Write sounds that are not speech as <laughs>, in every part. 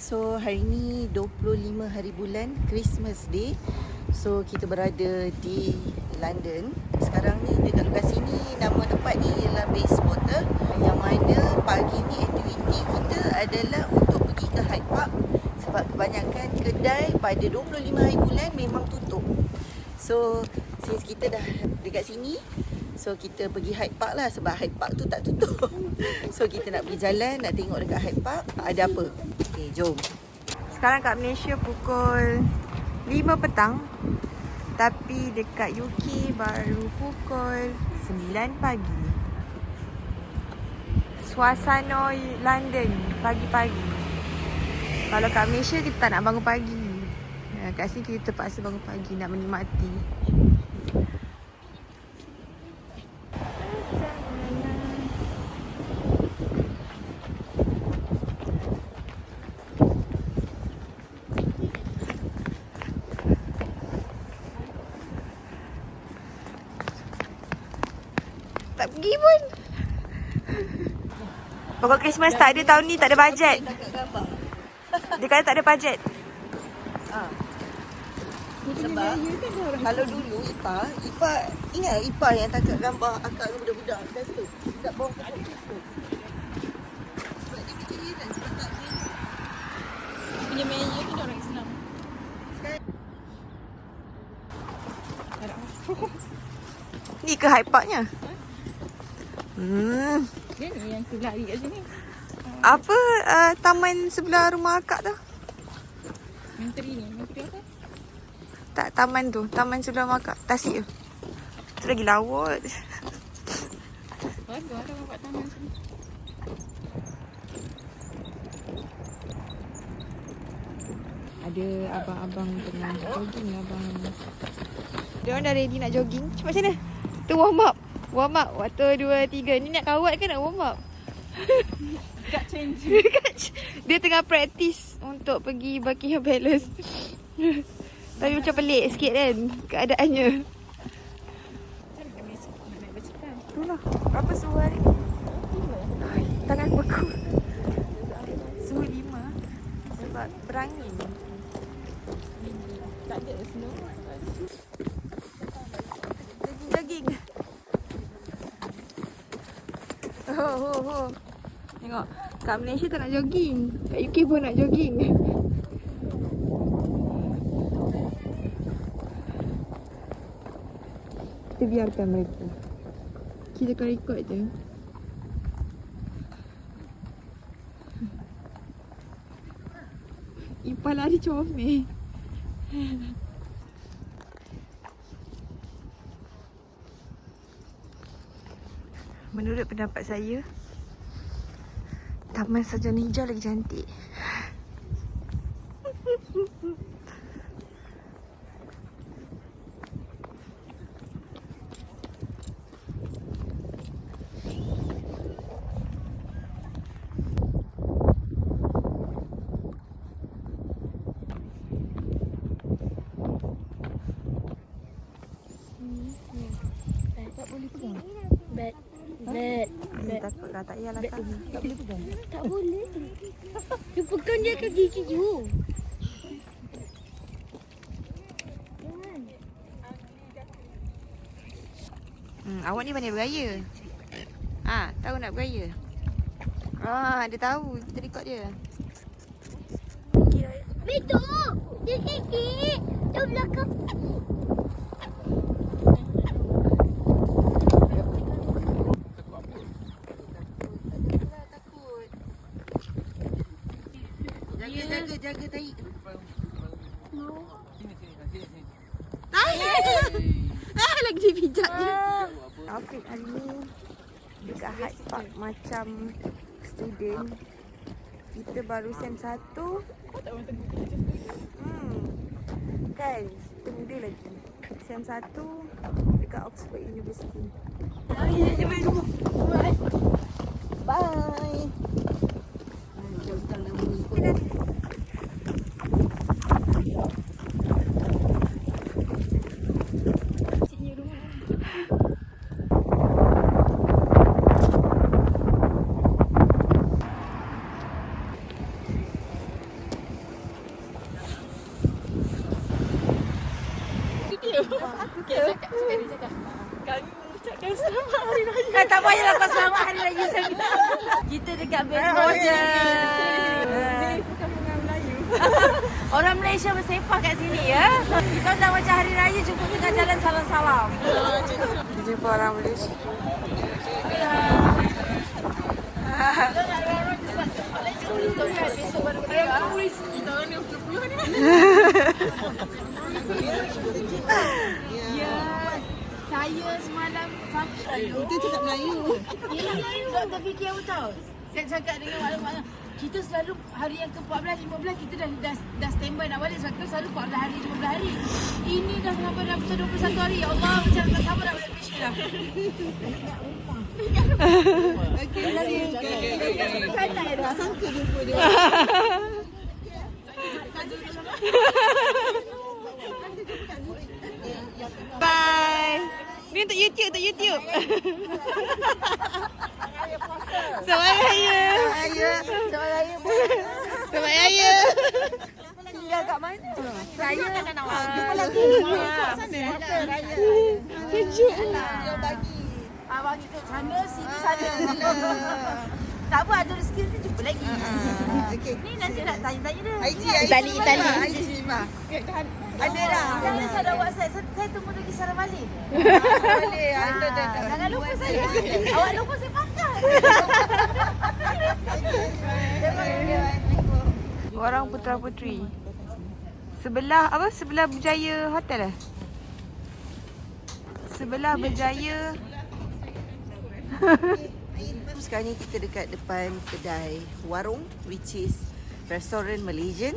So hari ni 25 hari bulan Christmas Day. So kita berada di London. Sekarang ni dekat lokasi ni nama tempat ni ialah Bayswater yang mana pagi ni aktiviti kita adalah untuk pergi ke Hyde Park sebab kebanyakan kedai pada 25 hari bulan memang tutup. So since kita dah dekat sini So kita pergi Hyde Park lah sebab Hyde Park tu tak tutup. <laughs> So kita nak pergi jalan nak tengok dekat Hyde Park ada apa. Okay jom. Sekarang kat Malaysia pukul 5 petang Tapi dekat UK baru pukul 9 pagi. Suasana London pagi-pagi. Kalau kat Malaysia kita tak nak bangun pagi. Eh, Kat sini kita terpaksa bangun pagi nak menikmati pergi pun Pokok Christmas tak ada tahun ni tak ada bajet. Dia kata tak ada bajet Ha. Sebab kalau dulu Ipa, Ipa ingat Ipa yang tangkap gambar akak dengan budak-budak kat situ. Kat bawah pokok Christmas. Sebab dia macam heran sebab tak ada punya tu dia orang Islam. Ni ke Hyde Parknya Hmm Dia ni yang tu lari kat sini. Apa uh, taman sebelah rumah akak tu? Menteri ni, menteri apa? Tak, taman tu. Taman sebelah rumah akak. Tasik tu. Tu lagi lawat. Bagus ada buat taman sini. Ada abang-abang tengah jogging abang. Dia orang dah ready nak jogging. Cuma macam mana? Tu warm up. Warm up. Waktu dua, tiga. Ni nak kawat ke nak warm up? Tak change. <laughs> Dia tengah practice untuk pergi Buckingham Palace. Tapi macam pelik sikit kan keadaannya. Tu lah. Berapa suhu hari ni? Tangan beku. Suhu lima. Sebab berangin. Tak ada snow. Jogging, jogging. Oh, oh. Tengok. Kat Malaysia tak nak jogging. Kat UK pun nak jogging. Kita biarkan mereka. Kita akan record je. Ipah lari comel. Menurut pendapat saya Taman Sarjana Hijau lagi cantik Tak boleh pegang. Bad. Bad. Saya takut lah tak Tak boleh pegang. <laughs> Tak boleh. You pegang dia ke gigi you. hmm, Awak ni pandai bergaya Ha, tahu nak bergaya Ah, dia tahu kita record dia Itu! Dia kiki! Dia belakang. Jaga jaga jaga tahi. Ah, lagi dia. Pijak je Taufik hari ni Dekat Hyde Park macam student. Kita baru SEM 1 Hmm. Kan Kita muda lagi. SEM 1 Dekat Oxford University. Bye. Hutang nama ni pun. kita. Eh, tak payahlah kau selamat hari raya saya. Kita dekat baseball je. <laughs> Orang Malaysia bersepah kat sini ya. Kita dah macam hari raya jumpa tengah jalan salam-salam. Kita jumpa orang Malaysia. Saya semalam sampai Itu cakap Melayu. Yelah Vicky yang tahu Saya cakap dengan malam-malam kita selalu hari yang ke-14, 15 kita dah, dah, dah standby nak balik sebab kita selalu 14 hari, 15 hari. Ini dah sampai dah macam 21 hari. Ya Allah, macam tak sabar nak balik Malaysia dah. Okey. Tak sangka jumpa dia. Bye. Ni untuk YouTube, untuk YouTube. Selamat Raya. Raya. Selamat raya. Selamat Raya. Tinggal kat mana? Saya nak nak Jumpa lagi. Kat sana. Raya. Kejut. Dia bagi. Abang itu sana, sini sana. <laughs> Tak apa, ada rezeki nanti jumpa lagi. Okey. Ni nanti nak tanya-tanya dia. IG, Itali, Itali. IG Mah. Ada dah. Jangan saya ada WhatsApp. Saya, saya tunggu lagi salam balik. <laughs> Boleh. Ada dah. Ah, Jangan lupa saya. <laughs> Awak lupa saya pakai. <laughs> Orang Putra Putri. Sebelah apa? Sebelah Berjaya Hotel eh? Sebelah Berjaya. Sekarang ni kita dekat depan kedai warung which is restoran Malaysian.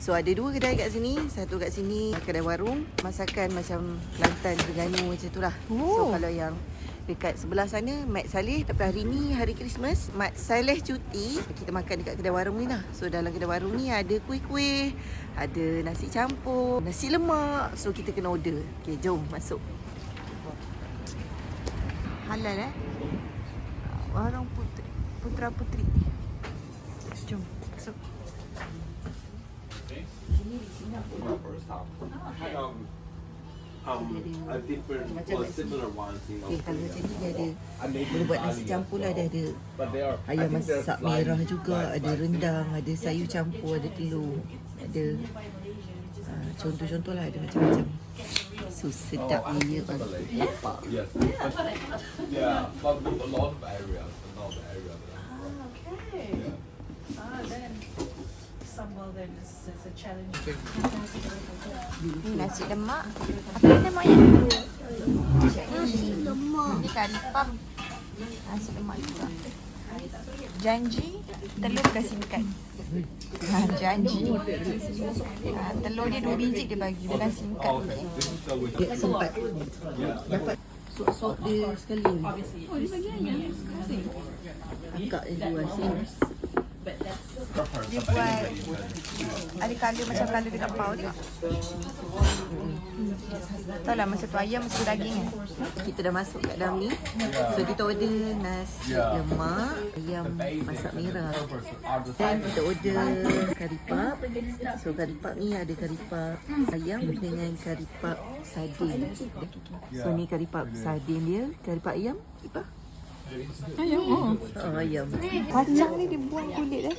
So ada dua kedai kat sini, satu kat sini kedai warung, masakan macam Kelantan, Terengganu macam tu lah. So Oh. kalau yang dekat sebelah sana Mat Saleh tapi hari ni hari Christmas Mat Saleh cuti kita makan dekat kedai warung ni lah so dalam kedai warung ni ada kuih-kuih ada nasi campur nasi lemak so kita kena order okay jom masuk Halal eh? Warung Putri. Putra Putri. Jom. Masuk. Had um, um, a different or similar one thing. okay, kalau macam ni dia ada boleh buat nasi campur lah dia ada Ayam masak merah juga, ada rendang, ada sayur campur, ada telur, ada uh, contoh-contoh lah ada macam-macam. So sedap Oh, ni ya. Yes. But, yeah, but with a lot of areas, a lot of areas. Nasi lemak. Apa yang lemak ya? Nasi lemak. Ni kari pam. Nasi lemak juga. Janji telur dah singkat. Ha, janji. Ha, telur dia dua biji dia bagi. Dia dah singkat. Okay, the with Dia sempat dapat suap-suap dia sekali. Oh, dia bagi ayam. Akak dia jual sini. Dia buat ada color macam color dekat pau tengok. Tahu lah masa tu ayam masa tu daging kan. Kita dah masuk kat dalam ni. So kita order nasi lemak, ayam masak merah. Dan kita order kari pap. So kari pap ni ada kari pap ayam dengan kari pap sardin. So ni kari pap sardin dia, kari pap ayam. Apa? Ayam. Oh, ayam. Kacang ni dia buang kulit eh.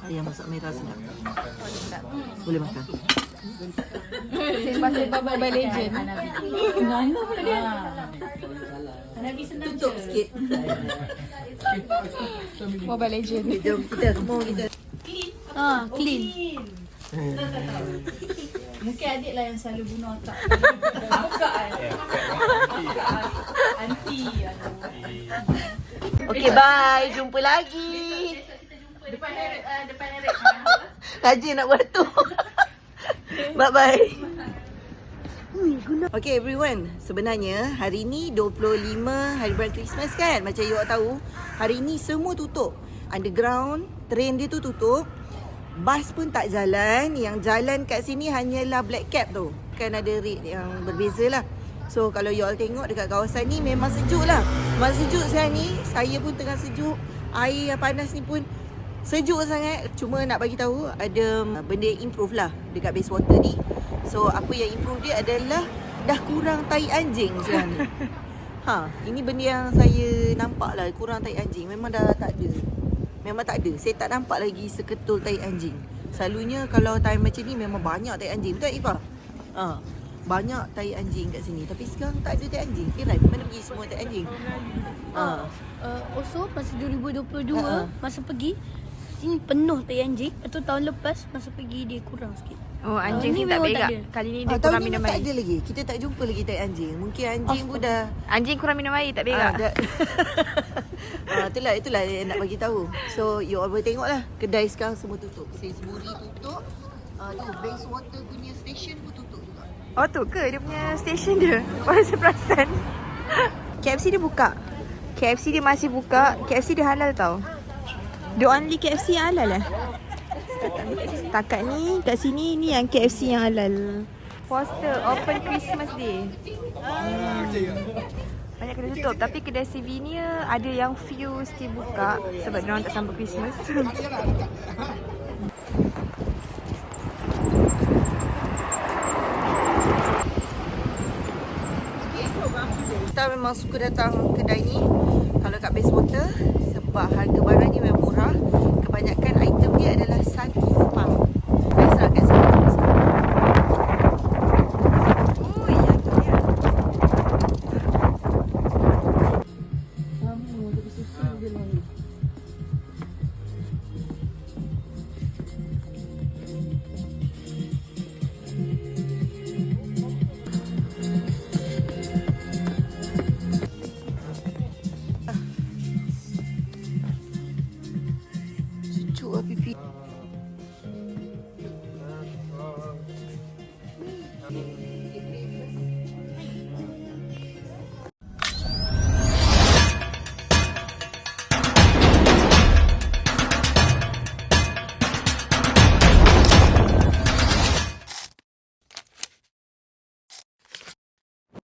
Ayam masak merah sedap. Boleh makan. Sembah-sembah Mobile Legend. Tutup sikit. Mobile Legend. Jom kita, mau kita. Ah, clean. Mungkin adik lah yang selalu bunuh otak. <laughs> Aunty. Okay, bye. Jumpa lagi. Depan Eric, uh, depan Eric. <laughs> Rajin nak buat tu. <laughs> Bye-bye. Okay everyone, sebenarnya hari ni 25 hari bulan Christmas kan? Macam you all tahu, hari ni semua tutup. Underground, train dia tu tutup. Bas pun tak jalan. Yang jalan kat sini hanyalah black cap tu. Kan ada rate yang berbeza lah. So kalau you all tengok dekat kawasan ni memang sejuk lah. Memang sejuk sekarang ni. Saya pun tengah sejuk. Air yang panas ni pun sejuk sangat. Cuma nak bagi tahu ada benda yang improve lah dekat base water ni. So apa yang improve dia adalah dah kurang tai anjing sekarang ni. <laughs> Ha, ini benda yang saya nampak lah kurang tai anjing. Memang dah tak ada. Memang tak ada. Saya tak nampak lagi seketul tai anjing. Selalunya kalau time macam ni memang banyak tai anjing. Betul Ifa? Ha, banyak tai anjing kat sini. Tapi sekarang tak ada tai anjing. Kira mana pergi semua tai anjing? Ha. Uh, also masa 2022 Ha-ha. masa pergi sini penuh tai anjing. Atau tahun lepas masa pergi dia kurang sikit. Oh anjing ni ni tak tak berak. Kali ni Ah, dia tahun kurang ni minum tak air. ada lagi. Kita tak jumpa lagi tai anjing. Mungkin anjing pun dah Anjing kurang minum air tak Ah, berak. dah, <laughs> ah, itulah itulah yang nak bagi tahu. So you all boleh tengoklah kedai sekarang semua tutup. Sainsbury tutup. Ah tu base water punya station pun tutup juga. Oh tu ke dia punya station dia? <laughs> Baru saya perasan. <laughs> KFC dia buka. KFC dia masih buka. KFC dia halal tau. The only KFC yang halal lah. Setakat ni kat sini ni yang KFC yang halal. Poster open Christmas day. Hmm. Banyak kedai tutup tapi kedai souvenir ada yang few still buka sebab dia orang tak sambut Christmas. Kita memang suka datang kedai ni kalau kat base water sebab harga barang adalah satu I'll be OFP.